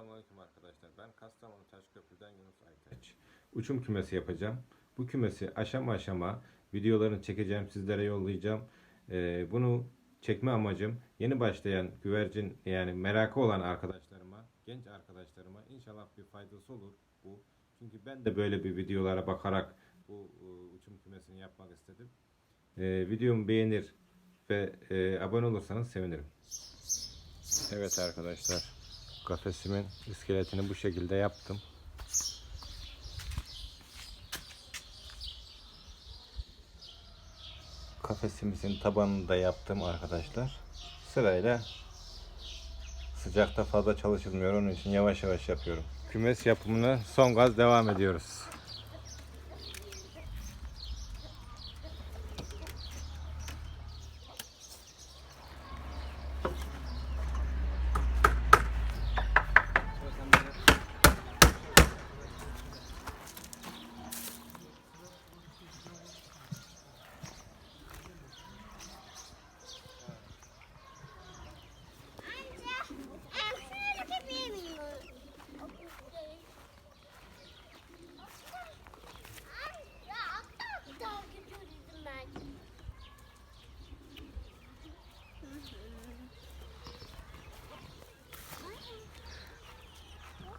Selamünaleyküm arkadaşlar. Ben Kastamonu Taşköprü'den Yunus Aytaç. Uçum kümesi yapacağım. Bu kümesi aşama aşama videolarını çekeceğim, sizlere yollayacağım. Ee, bunu çekme amacım yeni başlayan güvercin yani merakı olan arkadaşlarıma, genç arkadaşlarıma inşallah bir faydası olur bu. Çünkü ben de böyle bir videolara bakarak bu e, uçum kümesini yapmak istedim. Ee, videomu beğenir ve e, abone olursanız sevinirim. Evet arkadaşlar. Kafesimin iskeletini bu şekilde yaptım. Kafesimizin tabanını da yaptım arkadaşlar. Sırayla sıcakta fazla çalışılmıyor. Onun için yavaş yavaş yapıyorum. Kümes yapımına son gaz devam ediyoruz.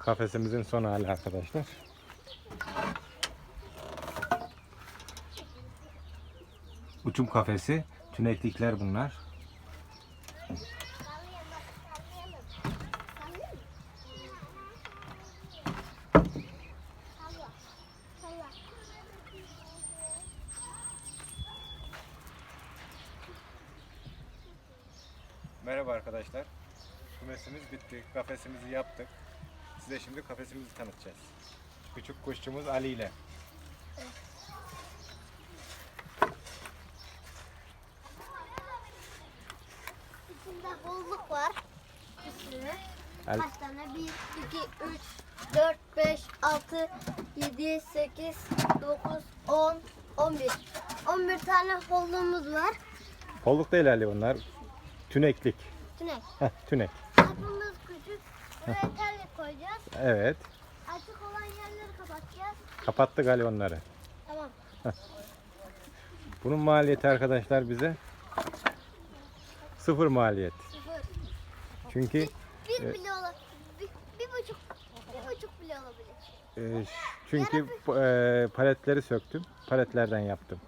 Kafesimizin son hali arkadaşlar. Uçum kafesi. Tüneklikler bunlar. Merhaba arkadaşlar. Kümesimiz bitti. Kafesimizi yaptık. Size şimdi kafesimizi tanıtacağız. Küçük kuşçumuz Ali ile. İçinde bolluk var. Bir sürü. Ali, Kaç tane? 1, 2, 3, 4, 5, 6, 7, 8, 9, 10, 11. 11 tane holluğumuz var. Kolluk değil Ali bunlar. Tüneklik. Tünek. Heh, tünek. Kapımız küçük. Buraya koyacağız. Evet. Açık olan yerleri kapatacağız. Kapattık Ali onları. Tamam. Bunun maliyeti arkadaşlar bize sıfır maliyet. Sıfır. Çünkü Bir Evet. bile olabilir. Bir, bir buçuk. Bir buçuk bile olabilir. e, çünkü e, paletleri söktüm. Paletlerden yaptım.